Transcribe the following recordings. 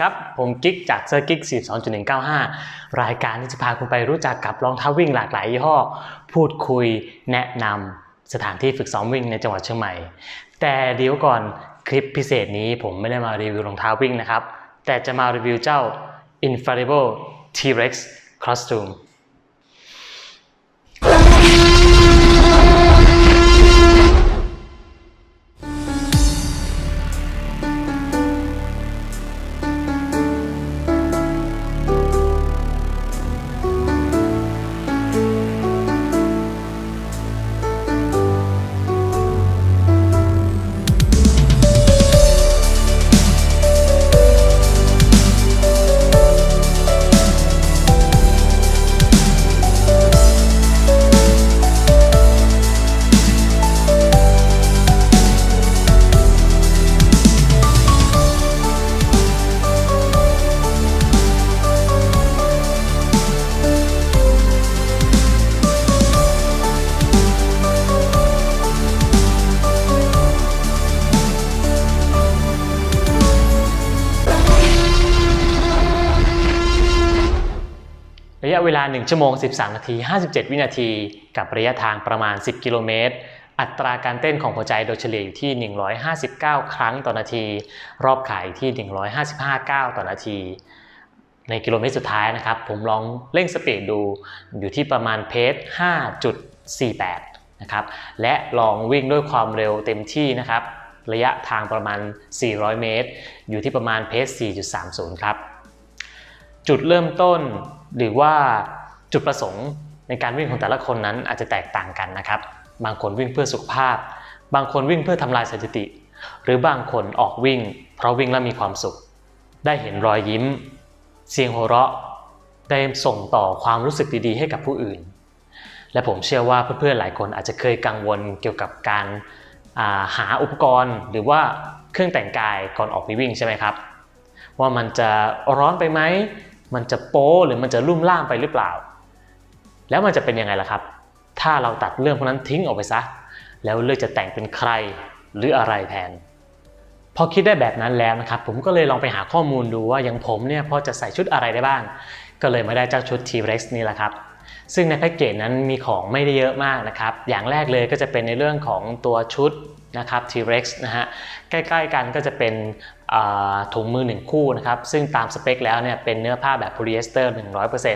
ครับ ผมกิ๊กจากเซอร์กิ๊ก42.195 รายการที่จะพาคุณไปรู้จักกับรองเท้าวิ่งหลากหลายยี่ห้อ พูดคุยแนะนำสถานที่ฝึกซ้อมวิ่งในจังหวัดเชียงใหม่ แต่เดี๋ยวก่อนคลิปพิเศษนี้ผมไม่ได้มารีวิวรองเท้าวิ่งนะครับ แต่จะมารีวิวเจ้า Infallible T-Rex Costume เวลา 1 ชั่วโมง 13 นาที 57 วินาที กับระยะทางประมาณ 10 กิโลเมตร อัตราการเต้นของหัวใจโดยเฉลี่ยอยู่ที่ 159 ครั้งต่อนาที รอบขายอยู่ที่ 155 ก้าวต่อนาที ในกิโลเมตรสุดท้ายนะครับ ผมลองเร่งสปีดดูอยู่ที่ประมาณเพจ5.48 นะครับ และลองวิ่งด้วยความเร็วเต็มที่นะครับระยะทางประมาณ 400 เมตร อยู่ที่ประมาณเพจ4.30 ครับ จุดเริ่มต้น หรือว่าจุดประสงค์ในการวิ่งของแต่ละคนนั้นอาจจะแตกต่างกันนะครับ บางคนวิ่งเพื่อสุขภาพ บางคนวิ่งเพื่อทำลายสถิติ หรือบางคนออกวิ่ง เพราะวิ่งแล้วมีความสุข ได้เห็นรอยยิ้ม เสียงหัวเราะ ได้ส่งต่อความรู้สึกดีๆ ให้กับผู้อื่น และผมเชื่อว่าเพื่อนๆหลายคนอาจจะเคยกังวลเกี่ยวกับการาหาอุปกรณ์ หรือว่าเครื่องแต่งกายก่อนออกไปวิ่งใช่ไหมครับ ว่ามันจะร้อนไปไหม มันจะโป๊หรือมันจะลุ่มล่ามไปหรือเปล่า แล้วมันจะเป็นยังไงล่ะครับ ถ้าเราตัดเรื่องพวกนั้นทิ้งออกไปซะ แล้วเลือกจะแต่งเป็นใครหรืออะไรแทนพอคิดได้แบบนั้นแล้วนะครับผมก็เลยลองไปหาข้อมูลดูว่าอย่างผมเนี่ยพอจะใส่ชุดอะไรได้บ้าง ก็เลยมาได้เจ้าชุด T-Rex นี่แหละครับซึ่งในแพ็กเกจนั้นมีของไม่ได้เยอะมากนะครับ อย่างแรกเลยก็จะเป็นในเรื่องของตัวชุดนะครับ T-Rex นะฮะ ใกล้ๆกันก็จะเป็น ถุงมือ 1 คู่นะครับ ซึ่งตามสเปคแล้วเนี่ยเป็นเนื้อผ้าแบบโพลีเอสเตอร์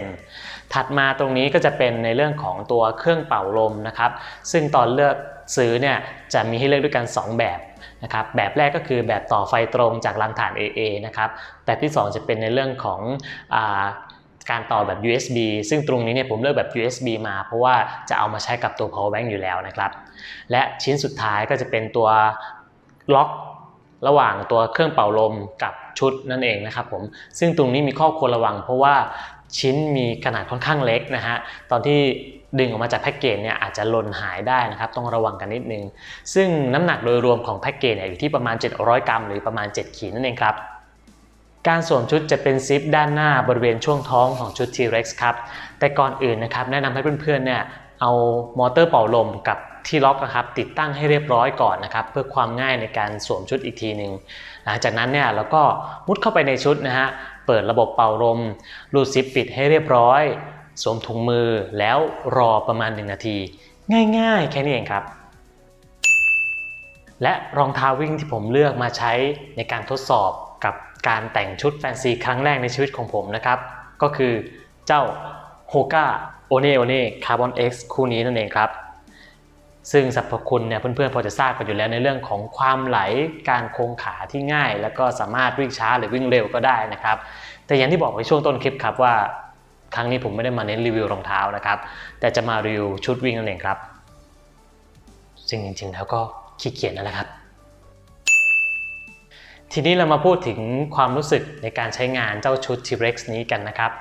100%ถัดมาตรงนี้ก็จะเป็นในเรื่องของตัวเครื่องเป่าลมนะครับ ซึ่งตอนเลือกซื้อเนี่ยจะมีให้เลือกด้วยกัน 2 แบบนะครับแบบแรกก็คือแบบต่อไฟตรงจากรังถ่าน AA นะครับแบบที่ 2 จะเป็นในเรื่องของอการต่อแบบ USB ซึ่งตรงนี้เนี่ยผมเลือกแบบ USB มาเพราะว่าจะเอามาใช้กับตัว power bank อยู่แล้วนะครับ และชิ้นสุดท้ายก็จะเป็นตัวล็อก ระหว่างตัวเครื่องเป่าลมกับชุดนั่นเองนะครับผมซึ่งตรงนี้มีข้อควรระวัง เพราะว่าชิ้นมีขนาดค่อนข้างเล็กนะฮะตอนที่ดึงออกมาจากแพ็กเกจเนี่ยอาจจะหล่นหายได้นะครับต้องระวังกันนิดนึง ซึ่งน้ำหนักโดยรวมของแพ็กเกจเนี่ยอยู่ที่ประมาณ 700 กรัม หรือประมาณ 7 ขีดนั่นเองครับการสวมชุดจะเป็นซิปด้านหน้าบริเวณช่วงท้องของชุด T-Rex ครับแต่ก่อนอื่นนะครับแนะนำให้เพื่อนๆเนี่ยเอามอเตอร์เป่าลมกับ ที่ล็อกนะครับติดตั้งให้เรียบร้อยก่อนนะครับ เพื่อความง่ายในการสวมชุดอีกทีหนึ่งหลังจากนั้นเนี่ยเราก็มุดเข้าไปในชุดนะฮะเปิดระบบเป่าลมรูดซิปปิดให้เรียบร้อย สวมถุงมือแล้วรอประมาณ 1 นาที ง่ายๆ แค่นี้เองครับ และรองเท้าวิ่งที่ผมเลือกมาใช้ในการทดสอบกับการแต่งชุดแฟนซีครั้งแรกในชีวิตของผมนะครับ ก็คือเจ้า Hoka One One Carbon X คู่นี้นั่นเองครับ ซึ่งสรรพคุณเนี่ยเพื่อนๆพอจะทราบกันอยู่แล้วในเรื่องของความไหลการโค้งขาที่ง่าย แล้วก็สามารถวิ่งช้าหรือวิ่งเร็วก็ได้นะครับ แต่อย่างที่บอกไว้ช่วงต้นคลิปครับว่า ครั้งนี้ผมไม่ได้มาเน้นรีวิวรองเท้านะครับ แต่จะมารีวิวชุดวิ่งนั่นเองครับ ซึ่งจริงๆแล้วก็ขี้เกียจนั่นแหละครับ ทีนี้เรามาพูดถึงความรู้สึกในการใช้งานเจ้าชุด T-Rex นี้กันนะครับ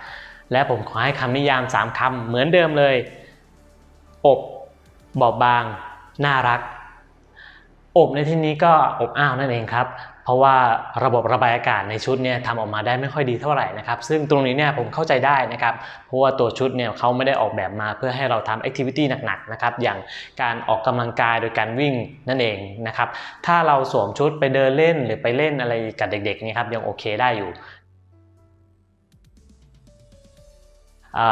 และผมขอให้คำนิยาม 3คำเหมือนเดิมเลย อบ บอบบาง น่ารัก อบในที่นี้ก็อบอ้าวนั่นเองครับ เพราะว่าระบบระบายอากาศในชุดเนี่ยทำออกมาได้ไม่ค่อยดีเท่าไหร่นะครับ ซึ่งตรงนี้เนี่ยผมเข้าใจได้นะครับ เพราะว่าตัวชุดเนี่ยเขาไม่ได้ออกแบบมาเพื่อให้เราทำแอคทิวิตี้หนักๆนะครับ อย่างการออกกำลังกายโดยการวิ่งนั่นเองนะครับ ถ้าเราสวมชุดไปเดินเล่นหรือไปเล่นอะไรกับเด็กๆนี่ครับยังโอเคได้อยู่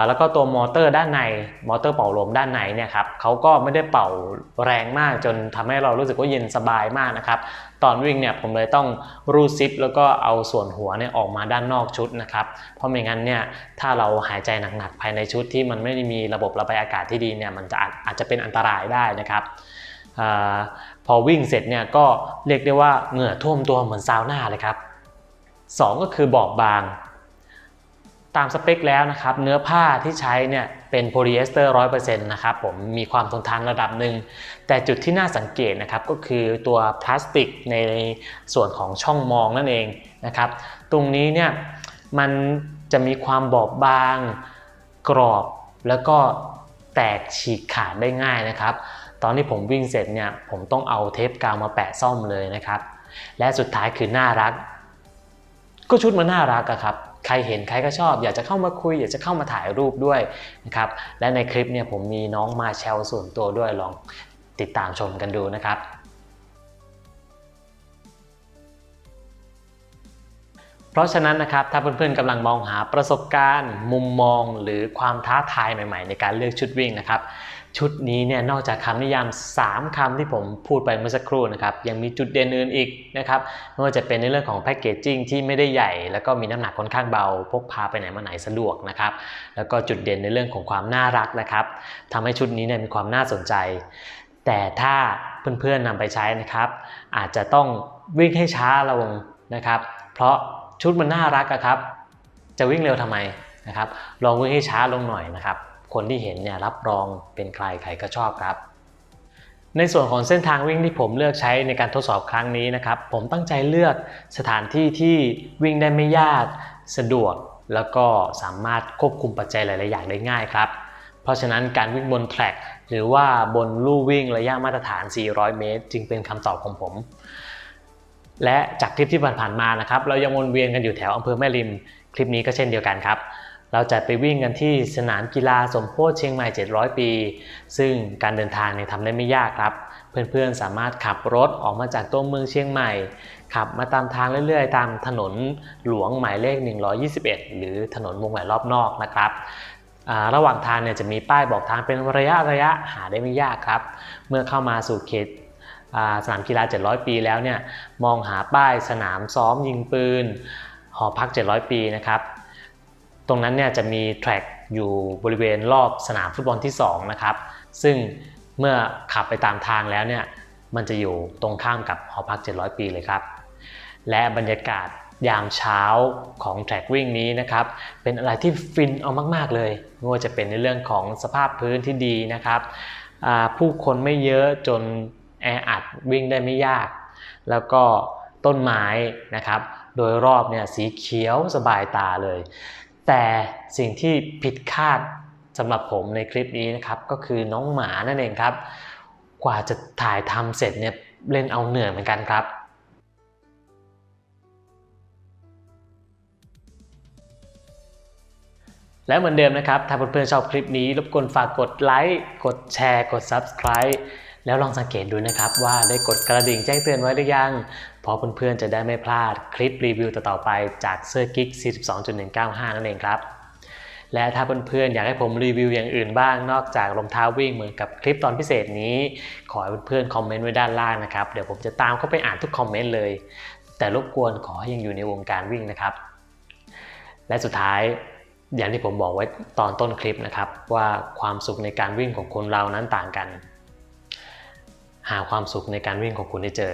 แล้วก็ตัวมอเตอร์ด้านในมอเตอร์เป่าลมด้านในเนี่ยครับเขาก็ไม่ได้เป่าแรงมากจนทำให้เรารู้สึกว่าเย็นสบายมากนะครับตอนวิ่งเนี่ยผมเลยต้องรูดซิปแล้วก็เอาส่วนหัวเนี่ยออกมาด้านนอกชุดนะครับเพราะไม่งั้นเนี่ยถ้าเราหายใจหนักๆภายในชุดที่มันไม่ได้มีระบบระบายอากาศที่ดีเนี่ยมันจะอาจจะเป็นอันตรายได้นะครับอพอวิ่งเสร็จเนี่ยก็เรียกได้ว่าเหงื่อท่วมตัวเหมือนซาวน่าเลยครับสองก็คือบอบบาง ตามสเปคแล้วนะครับเนื้อผ้าที่ใช้เนี่ยเป็นโพลีเอสเตอร์ร้อยเปอร์เซ็นต์นะครับผมมีความทนทานระดับหนึ่ง แต่จุดที่น่าสังเกตนะครับก็คือตัวพลาสติกในส่วนของช่องมองนั่นเองนะครับตรงนี้เนี่ยมันจะมีความบอบบาง กรอบแล้วก็แตกฉีกขาดได้ง่ายนะครับ ตอนที่ผมวิ่งเสร็จเนี่ยผมต้องเอาเทปกาวมาแปะซ่อมเลยนะครับ และสุดท้ายคือน่ารัก ก็ชุดมันน่ารักอะครับ ใครเห็นใครก็ชอบ อยากจะเข้ามาคุย อยากจะเข้ามาถ่ายรูปด้วยนะครับและในคลิปเนี่ยผมมีน้องมาแชลส่วนตัวด้วยลองติดตามชมกันดูนะครับเพราะฉะนั้นนะครับถ้าเพื่อนๆกำลังมองหาประสบการณ์ มุมมองหรือความท้าทายใหม่ ๆ ในการเลือกชุดวิ่งนะครับ ชุดนี้เนี่ยนอกจากคำนิยาม 3คำที่ผมพูดไปเมื่อสักครู่นะครับยังมีจุดเด่นอื่นอีกนะครับไม่ว่าจะเป็นในเรื่องของแพคเกจจิ้งที่ไม่ได้ใหญ่ แล้วก็มีน้ำหนักค่อนข้างเบา พกพาไปไหนมาไหนสะดวกนะครับแล้วก็จุดเด่นในเรื่องของความน่ารักนะครับทำให้ชุดนี้เนี่ยมีความน่าสนใจ แต่ถ้าเพื่อนๆนำไปใช้นะครับ อาจจะต้องวิ่งให้ช้าลงนะครับ เพราะชุดมันน่ารักอะครับ จะวิ่งเร็วทำไมนะครับ ลองวิ่งให้ช้าลงหน่อยนะครับ คนที่เห็นเนี่ยรับรองเป็นใครใครก็ชอบครับ ในส่วนของเส้นทางวิ่งที่ผมเลือกใช้ในการทดสอบครั้งนี้นะครับ ผมตั้งใจเลือกสถานที่ที่วิ่งได้ไม่ยากสะดวก แล้วก็สามารถควบคุมปัจจัยหลาย ๆ อย่างได้ง่ายครับเพราะฉะนั้นการวิ่งบนแทร็กหรือว่าบนลู่วิ่งระยะมาตรฐาน 400 เมตร จึงเป็นคำตอบของผม และจากคลิปที่ผ่านๆมานะครับ เรายังวนเวียนกันอยู่แถวอำเภอแม่ริม คลิปนี้ก็เช่นเดียวกันครับ เราจะไปวิ่งกันที่สนามกีฬาสมโพธิเชียงใหม่ 700 ปี ซึ่งการเดินทางเนี่ยทำได้ไม่ยากครับ เพื่อนๆสามารถขับรถออกมาจากตัวเมืองเชียงใหม่ ขับมาตามทางเรื่อยๆ ตามถนนหลวงหมายเลข 121 หรือถนนวงแหวนรอบนอกนะครับระหว่างทางเนี่ยจะมีป้ายบอกทางเป็นระยะระยะหาได้ไม่ยากครับ เมื่อเข้ามาสู่เขตสนามกีฬา 700 ปีแล้วเนี่ยมองหาป้ายสนามซ้อมยิงปืน หอพัก 700 ปีนะครับ รงนั้นเนี่ยจะมีแทร็กอยู่บริเวณรอบสนามฟุตบอลที่2นะครับซึ่งเมื่อขับไปตามทางแล้วเนี่ยมันจะอยู่ตรงข้ามกับหอพัก 700 ปีเลยครับ และบรรยากาศยามเช้าของแทร็กวิ่งนี้นะครับ เป็นอะไรที่ฟินเอามาก ๆ เลยไม่ว่าจะเป็นในเรื่องของสภาพพื้นที่ดีนะครับผู้คนไม่เยอะจนแออัดวิ่งได้ไม่ยาก แล้วก็ต้นไม้นะครับ โดยรอบเนี่ยสีเขียวสบายตาเลย แต่สิ่งที่ผิดคาดสำหรับผมในคลิปนี้นะครับ ก็คือน้องหมานั่นเองครับ กว่าจะถ่ายทำเสร็จเนี่ยเล่นเอาเหนื่อยเหมือนกันครับและเหมือนเดิมนะครับ ถ้าเพื่อนๆชอบคลิปนี้ รบกวนฝากกดไลค์ กดแชร์ กด Subscribe แล้วลองสังเกตดูนะครับ ว่าได้กดกระดิ่งแจ้งเตือนไว้หรือยัง เพราะเพื่อนๆจะได้ไม่พลาดคลิปรีวิวต่อๆไปจากเสื้อกิ๊ก42.195 นั่นเองครับ และถ้าเพื่อนๆอยากให้ผมรีวิวอย่างอื่นบ้างนอกจากรองเท้าวิ่งเหมือนกับคลิปตอนพิเศษนี้ ขอให้เพื่อนๆคอมเมนต์ไว้ด้านล่างนะครับ เดี๋ยวผมจะตามเข้าไปอ่านทุกคอมเมนต์เลย แต่รบกวนขอให้ยังอยู่ในวงการวิ่งนะครับ และสุดท้ายอย่างที่ผมบอกไว้ตอนต้นคลิปนะครับ ว่าความสุขในการวิ่งของคนเรานั้นต่างกัน หาความสุขในการวิ่งของคุณให้เจอ